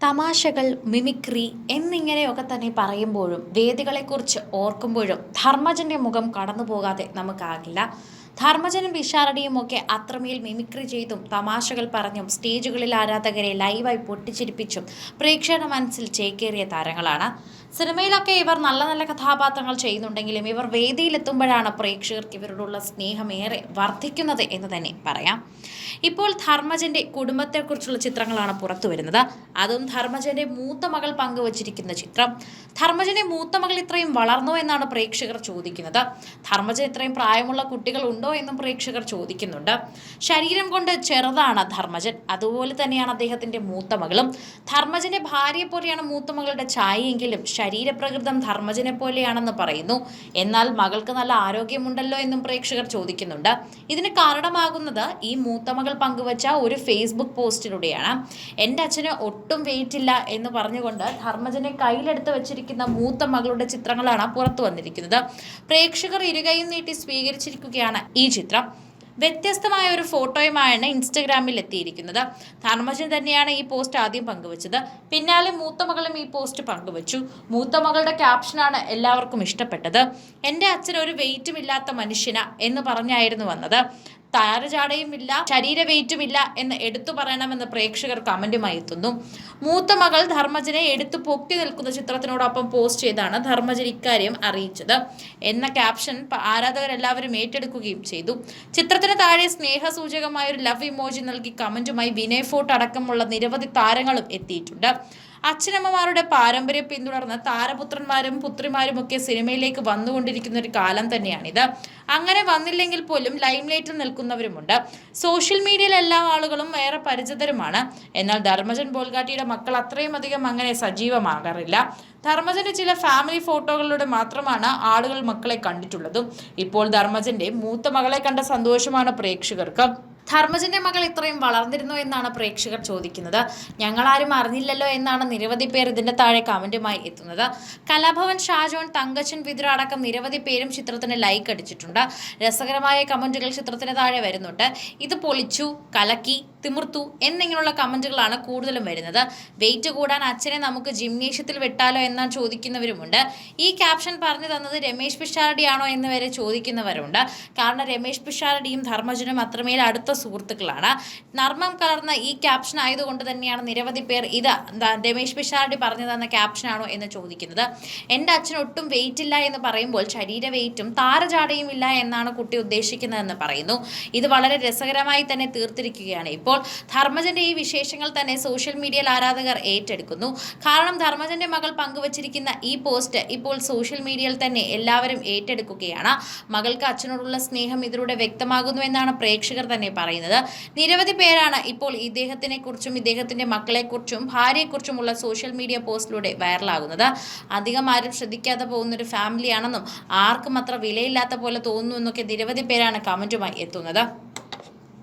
തമാശകൾ മിമിക്രി എന്നിങ്ങനെയൊക്കെ തന്നെ പറയുമ്പോഴും വേദികളെക്കുറിച്ച് ഓർക്കുമ്പോഴും ധർമ്മജന്റെ മുഖം കടന്നു പോകാതെ നമുക്കാകില്ല. ധർമ്മജനും വിശാരടിയും ഒക്കെ അത്രമേൽ മിമിക്രി ചെയ്തും തമാശകൾ പറഞ്ഞും സ്റ്റേജുകളിൽ ആരാധകരെ ലൈവായി പൊട്ടിച്ചിരിപ്പിച്ചും പ്രേക്ഷക മനസ്സിൽ ചേക്കേറിയ താരങ്ങളാണ്. സിനിമയിലൊക്കെ ഇവർ നല്ല നല്ല കഥാപാത്രങ്ങൾ ചെയ്യുന്നുണ്ടെങ്കിലും ഇവർ വേദിയിലെത്തുമ്പോഴാണ് പ്രേക്ഷകർക്ക് ഇവരോടുള്ള സ്നേഹം ഏറെ വർദ്ധിക്കുന്നത് എന്ന് തന്നെ പറയാം. ഇപ്പോൾ ധർമ്മജന്റെ കുടുംബത്തെക്കുറിച്ചുള്ള ചിത്രങ്ങളാണ് പുറത്തു വരുന്നത്. അതും ധർമ്മജന്റെ മൂത്ത മകൾ പങ്കുവച്ചിരിക്കുന്ന ചിത്രം. ധർമ്മജന്റെ മൂത്ത മകൾ ഇത്രയും വളർന്നോ എന്നാണ് പ്രേക്ഷകർ ചോദിക്കുന്നത്. ധർമ്മജൻ ഇത്രയും പ്രായമുള്ള കുട്ടികൾ ഉണ്ടോ എന്നും പ്രേക്ഷകർ ചോദിക്കുന്നുണ്ട്. ശരീരം കൊണ്ട് ചെറുതാണ് ധർമ്മജൻ. അതുപോലെ തന്നെയാണ് അദ്ദേഹത്തിന്റെ മൂത്ത മകളും. ധർമ്മജന്റെ ഭാര്യയെ പോലെയാണ് മൂത്ത മകളുടെ ചായയെങ്കിലും ശരീരപ്രകൃതം ധർമ്മജനെ പോലെയാണെന്ന് പറയുന്നു. എന്നാൽ മകൾക്ക് നല്ല ആരോഗ്യമുണ്ടല്ലോ എന്നും പ്രേക്ഷകർ ചോദിക്കുന്നുണ്ട്. ഇതിന് കാരണമാകുന്നത് ഈ മൂത്ത മകൾ പങ്കുവച്ച ഒരു ഫേസ്ബുക്ക് പോസ്റ്റിലൂടെയാണ്. എന്റെ അച്ഛന് ഒട്ടും വെയിറ്റ് ഇല്ല എന്ന് പറഞ്ഞുകൊണ്ട് ധർമ്മജനെ കയ്യിലെടുത്ത് വെച്ചിരിക്കുന്ന മൂത്ത മകളുടെ ചിത്രങ്ങളാണ് പുറത്തു വന്നിരിക്കുന്നത്. പ്രേക്ഷകർ ഇരുകൈയും നീട്ടി സ്വീകരിച്ചിരിക്കുകയാണ് ഈ ചിത്രം. വ്യത്യസ്തമായ ഒരു ഫോട്ടോയുമായാണ് ഇൻസ്റ്റഗ്രാമിൽ എത്തിയിരിക്കുന്നത് ധർമ്മജൻ തന്നെയാണ് ഈ പോസ്റ്റ് ആദ്യം പങ്കുവച്ചത്. പിന്നാലെ മൂത്ത മകളും ഈ പോസ്റ്റ് പങ്കുവച്ചു. മൂത്ത മകളുടെ ക്യാപ്ഷനാണ് എല്ലാവർക്കും ഇഷ്ടപ്പെട്ടത്. എന്റെ അച്ഛൻ ഒരു വെയിറ്റും ഇല്ലാത്ത മനുഷ്യന എന്ന് പറഞ്ഞായിരുന്നു വന്നത്. താരജാടയുമില്ല ശരീര വെയിറ്റും ഇല്ല എന്ന് എടുത്തു പറയണമെന്ന് പ്രേക്ഷകർ കമന്റുമായി എത്തുന്നു. മൂത്ത മകൾ ധർമ്മജനെ എടുത്തു പൊക്കി നിൽക്കുന്ന ചിത്രത്തിനോടൊപ്പം പോസ്റ്റ് ചെയ്താണ് ധർമ്മജൻ ഇക്കാര്യം അറിയിച്ചത്. എന്ന ക്യാപ്ഷൻ ആരാധകരെല്ലാവരും ഏറ്റെടുക്കുകയും ചെയ്തു. ചിത്രത്തിന് താഴെ സ്നേഹസൂചകമായ ഒരു ലവ് ഇമോജി നൽകി കമന്റുമായി വിനയ് ഫോർട്ട് അടക്കമുള്ള നിരവധി താരങ്ങളും എത്തിയിട്ടുണ്ട്. അച്ഛനമ്മമാരുടെ പാരമ്പര്യം പിന്തുടർന്ന് താരപുത്രന്മാരും പുത്രിമാരും ഒക്കെ സിനിമയിലേക്ക് വന്നുകൊണ്ടിരിക്കുന്ന ഒരു കാലം തന്നെയാണിത്. അങ്ങനെ വന്നില്ലെങ്കിൽ പോലും ലൈംലൈറ്റിൽ നിൽക്കുന്നവരുമുണ്ട്. സോഷ്യൽ മീഡിയയിൽ എല്ലാ ആളുകളും ഏറെ പരിചിതരുമാണ്. എന്നാൽ ധർമ്മജൻ ബോൽഗാട്ടിയുടെ മക്കൾ അത്രയും അധികം അങ്ങനെ സജീവമാകാറില്ല. ധർമ്മജന്റെ ചില ഫാമിലി ഫോട്ടോകളിലൂടെ മാത്രമാണ് ആളുകൾ മക്കളെ കണ്ടിട്ടുള്ളതും. ഇപ്പോൾ ധർമ്മജന്റെ മൂത്ത മകളെ കണ്ട സന്തോഷമാണ് പ്രേക്ഷകർക്ക്. ധർമ്മജന്റെ മകൾ ഇത്രയും വളർന്നിരുന്നു എന്നാണ് പ്രേക്ഷകർ ചോദിക്കുന്നത്. ഞങ്ങളാരും അറിഞ്ഞില്ലല്ലോ എന്നാണ് നിരവധി പേർ ഇതിന്റെ താഴെ കമന്റുമായി എത്തുന്നത്. കലാഭവൻ ഷാജോൺ തങ്കച്ചൻ വിതുര അടക്കം നിരവധി പേരും ചിത്രത്തിന് ലൈക്ക് അടിച്ചിട്ടുണ്ട്. രസകരമായ കമന്റുകൾ ചിത്രത്തിന് താഴെ വരുന്നുണ്ട്. ഇത് പൊളിച്ചു കലക്കി തിമിർത്തു എന്നിങ്ങനെയുള്ള കമന്റുകളാണ് കൂടുതലും വരുന്നത്. വെയിറ്റ് കൂടാൻ അച്ഛനെ നമുക്ക് ജിംനേഷ്യത്തിൽ വിട്ടാലോ എന്ന് ചോദിക്കുന്നവരുമുണ്ട്. ഈ ക്യാപ്ഷൻ പറഞ്ഞു തന്നത് രമേശ് പിഷാരടിയാണോ എന്ന് വരെ ചോദിക്കുന്നവരുണ്ട്. കാരണം രമേശ് പിഷാരടിയും ധർമ്മജനും അത്രമേൽ അടുത്ത സുഹൃത്തുക്കളാണ്. നർമ്മം കലർന്ന ഈ ക്യാപ്ഷൻ ആയതുകൊണ്ട് തന്നെയാണ് നിരവധി പേർ ഇത് രമേശ് പിഷാരടി പറഞ്ഞു തന്ന ക്യാപ്ഷനാണോ എന്ന് ചോദിക്കുന്നത്. എന്റെ അച്ഛൻ ഒട്ടും വെയിറ്റ് ഇല്ല എന്ന് പറയുമ്പോൾ ശരീര വെയിറ്റും താരജാടയും ഇല്ല എന്നാണ് കുട്ടി ഉദ്ദേശിക്കുന്നതെന്ന് പറയുന്നു. ഇത് വളരെ രസകരമായി തന്നെ തീർത്തിരിക്കുകയാണ് ഇപ്പോൾ. ധർമ്മജന്റെ ഈ വിശേഷങ്ങൾ തന്നെ സോഷ്യൽ മീഡിയയിൽ ആരാധകർ ഏറ്റെടുക്കുന്നു. കാരണം ധർമ്മജന്റെ മകൾ പങ്കുവച്ചിരിക്കുന്ന ഈ പോസ്റ്റ് ഇപ്പോൾ സോഷ്യൽ മീഡിയയിൽ തന്നെ എല്ലാവരും ഏറ്റെടുക്കുകയാണ്. മകൾക്ക് അച്ഛനോടുള്ള സ്നേഹം ഇതിലൂടെ വ്യക്തമാകുന്നു എന്നാണ് പ്രേക്ഷകർ തന്നെ പറയുന്നത്. നിരവധി പേരാണ് ഇപ്പോൾ ഇദ്ദേഹത്തിനെ കുറിച്ചും ഇദ്ദേഹത്തിന്റെ മക്കളെക്കുറിച്ചും ഭാര്യയെക്കുറിച്ചുമുള്ള സോഷ്യൽ മീഡിയ പോസ്റ്റിലൂടെ വൈറലാകുന്നത് അധികം ആരും ശ്രദ്ധിക്കാതെ പോകുന്ന ഒരു ഫാമിലിയാണെന്നും ആർക്കും അത്ര വിലയില്ലാത്ത പോലെ തോന്നുന്നു എന്നൊക്കെ നിരവധി പേരാണ് കമന്റുമായി എത്തുന്നത്.